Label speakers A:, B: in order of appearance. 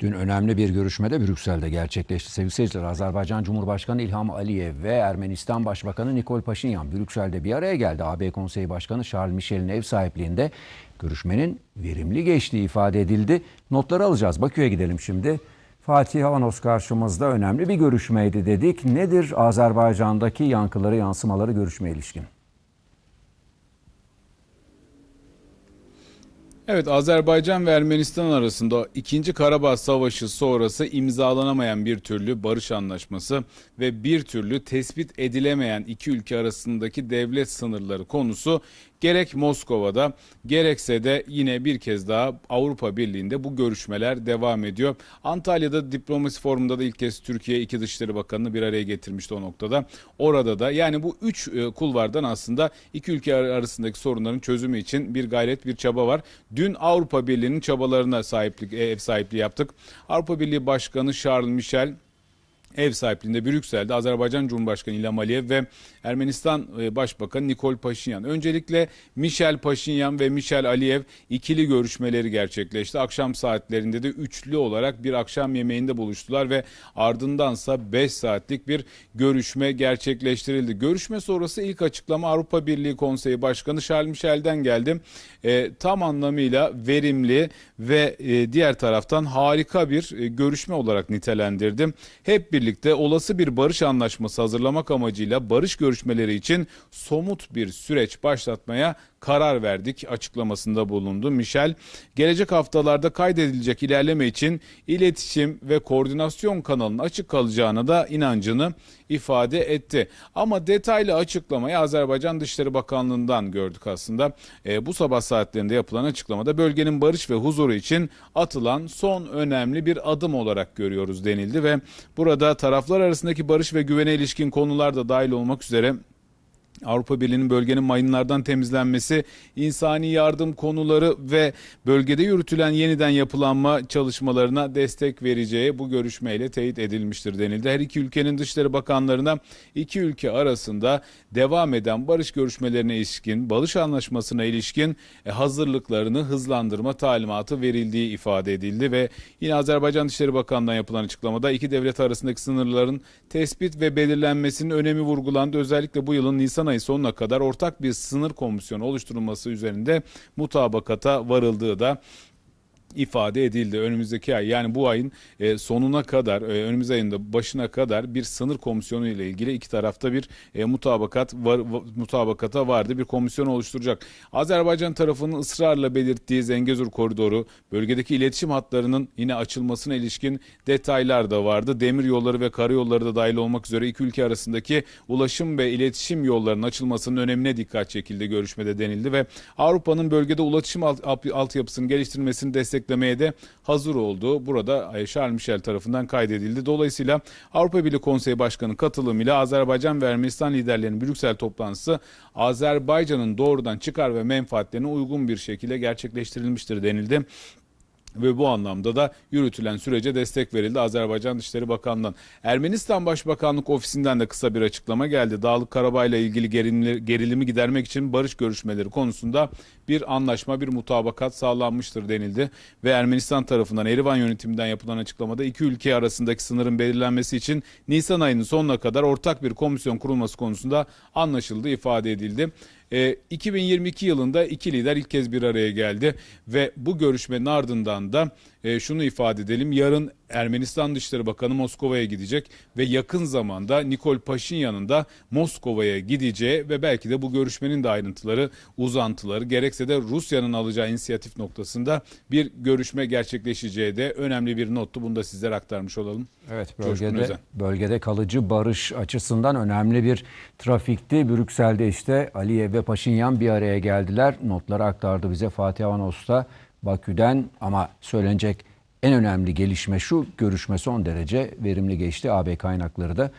A: Dün önemli bir görüşmede Brüksel'de gerçekleşti. Sevgili seyirciler, Azerbaycan Cumhurbaşkanı İlham Aliyev ve Ermenistan Başbakanı Nikol Paşinyan Brüksel'de bir araya geldi. AB Konseyi Başkanı Charles Michel'in ev sahipliğinde görüşmenin verimli geçtiği ifade edildi. Notları alacağız. Bakü'ye gidelim şimdi. Fatih Avanos karşımızda önemli bir görüşmeydi dedik. Nedir Azerbaycan'daki yankıları, yansımaları görüşmeye ilişkin?
B: Evet Azerbaycan ve Ermenistan arasında 2. Karabağ Savaşı sonrası imzalanamayan bir türlü barış anlaşması ve bir türlü tespit edilemeyen iki ülke arasındaki devlet sınırları konusu gerek Moskova'da gerekse de yine bir kez daha Avrupa Birliği'nde bu görüşmeler devam ediyor. Antalya'da diplomasi forumunda da ilk kez Türkiye iki Dışişleri Bakanı'nı bir araya getirmişti o noktada. Orada da yani bu üç e, kulvardan aslında iki ülke arasındaki sorunların çözümü için bir gayret bir çaba var. Dün Avrupa Birliği'nin çabalarına sahiplik ev sahipliği yaptık. Avrupa Birliği Başkanı Charles Michel ev sahipliğinde Brüksel'de Azerbaycan Cumhurbaşkanı İlham Aliyev ve Ermenistan e, Başbakanı Nikol Paşinyan. Öncelikle Michel Paşinyan ve Michel Aliyev ikili görüşmeleri gerçekleşti. Akşam saatlerinde de üçlü olarak bir akşam yemeğinde buluştular ve ardındansa 5 saatlik bir görüşme gerçekleştirildi. Görüşme sonrası ilk açıklama Avrupa Birliği Konseyi Başkanı Charles Michel'den geldi. E, tam anlamıyla verimli ve e, diğer taraftan harika bir e, görüşme olarak nitelendirdim. Hep birlikte olası bir barış anlaşması hazırlamak amacıyla barış görüşmeleri için somut bir süreç başlatmaya karar verdik açıklamasında bulundu Michel. Gelecek haftalarda kaydedilecek ilerleme için iletişim ve koordinasyon kanalının açık kalacağına da inancını ifade etti. Ama detaylı açıklamayı Azerbaycan Dışişleri Bakanlığı'ndan gördük aslında. E, bu sabah saatlerinde yapılan açıklamada bölgenin barış ve huzuru için atılan son önemli bir adım olarak görüyoruz denildi ve burada taraflar arasındaki barış ve güvene ilişkin konular da dahil olmak üzere Avrupa Birliği'nin bölgenin mayınlardan temizlenmesi, insani yardım konuları ve bölgede yürütülen yeniden yapılanma çalışmalarına destek vereceği bu görüşmeyle teyit edilmiştir denildi. Her iki ülkenin dışişleri bakanlarına iki ülke arasında devam eden barış görüşmelerine ilişkin, barış anlaşmasına ilişkin e, hazırlıklarını hızlandırma talimatı verildiği ifade edildi ve yine Azerbaycan Dışişleri Bakanlığı'ndan yapılan açıklamada iki devlet arasındaki sınırların tespit ve belirlenmesinin önemi vurgulandı. Özellikle bu yılın Nisan ayı sonuna kadar ortak bir sınır komisyonu oluşturulması üzerinde mutabakata varıldığı da ifade edildi. Önümüzdeki ay yani bu ayın e, sonuna kadar, e, önümüz ayında başına kadar bir sınır komisyonu ile ilgili iki tarafta bir e, mutabakat var, va- mutabakata vardı. Bir komisyon oluşturacak. Azerbaycan tarafının ısrarla belirttiği Zengezur koridoru, bölgedeki iletişim hatlarının yine açılmasına ilişkin detaylar da vardı. Demir yolları ve karayolları da dahil olmak üzere iki ülke arasındaki ulaşım ve iletişim yollarının açılmasının önemine dikkat çekildi görüşmede denildi ve Avrupa'nın bölgede ulaşım alt, alt- altyapısının geliştirilmesini desteklemeye de hazır olduğu burada Charles Michel tarafından kaydedildi. Dolayısıyla Avrupa Birliği Konseyi Başkanı katılımıyla Azerbaycan ve Ermenistan liderlerinin Brüksel toplantısı Azerbaycan'ın doğrudan çıkar ve menfaatlerine uygun bir şekilde gerçekleştirilmiştir denildi. Ve bu anlamda da yürütülen sürece destek verildi Azerbaycan Dışişleri Bakanlığı'ndan. Ermenistan Başbakanlık Ofisi'nden de kısa bir açıklama geldi. Dağlık Karabağ ile ilgili gerilimi, gidermek için barış görüşmeleri konusunda bir anlaşma, bir mutabakat sağlanmıştır denildi. Ve Ermenistan tarafından Erivan yönetiminden yapılan açıklamada iki ülke arasındaki sınırın belirlenmesi için Nisan ayının sonuna kadar ortak bir komisyon kurulması konusunda anlaşıldığı ifade edildi. E, 2022 yılında iki lider ilk kez bir araya geldi ve bu görüşmenin ardından da e, şunu ifade edelim. Yarın Ermenistan Dışişleri Bakanı Moskova'ya gidecek ve yakın zamanda Nikol Paşinyan'ın da Moskova'ya gideceği ve belki de bu görüşmenin de ayrıntıları, uzantıları gerekse de Rusya'nın alacağı inisiyatif noktasında bir görüşme gerçekleşeceği de önemli bir nottu. Bunu da sizlere aktarmış olalım.
A: Evet bölgede bölgede kalıcı barış açısından önemli bir trafikti. Brüksel'de işte Aliyev ve Paşinyan bir araya geldiler. Notları aktardı bize Fatih Avanos'ta Bakü'den ama söylenecek en önemli gelişme şu görüşme son derece verimli geçti. AB kaynakları da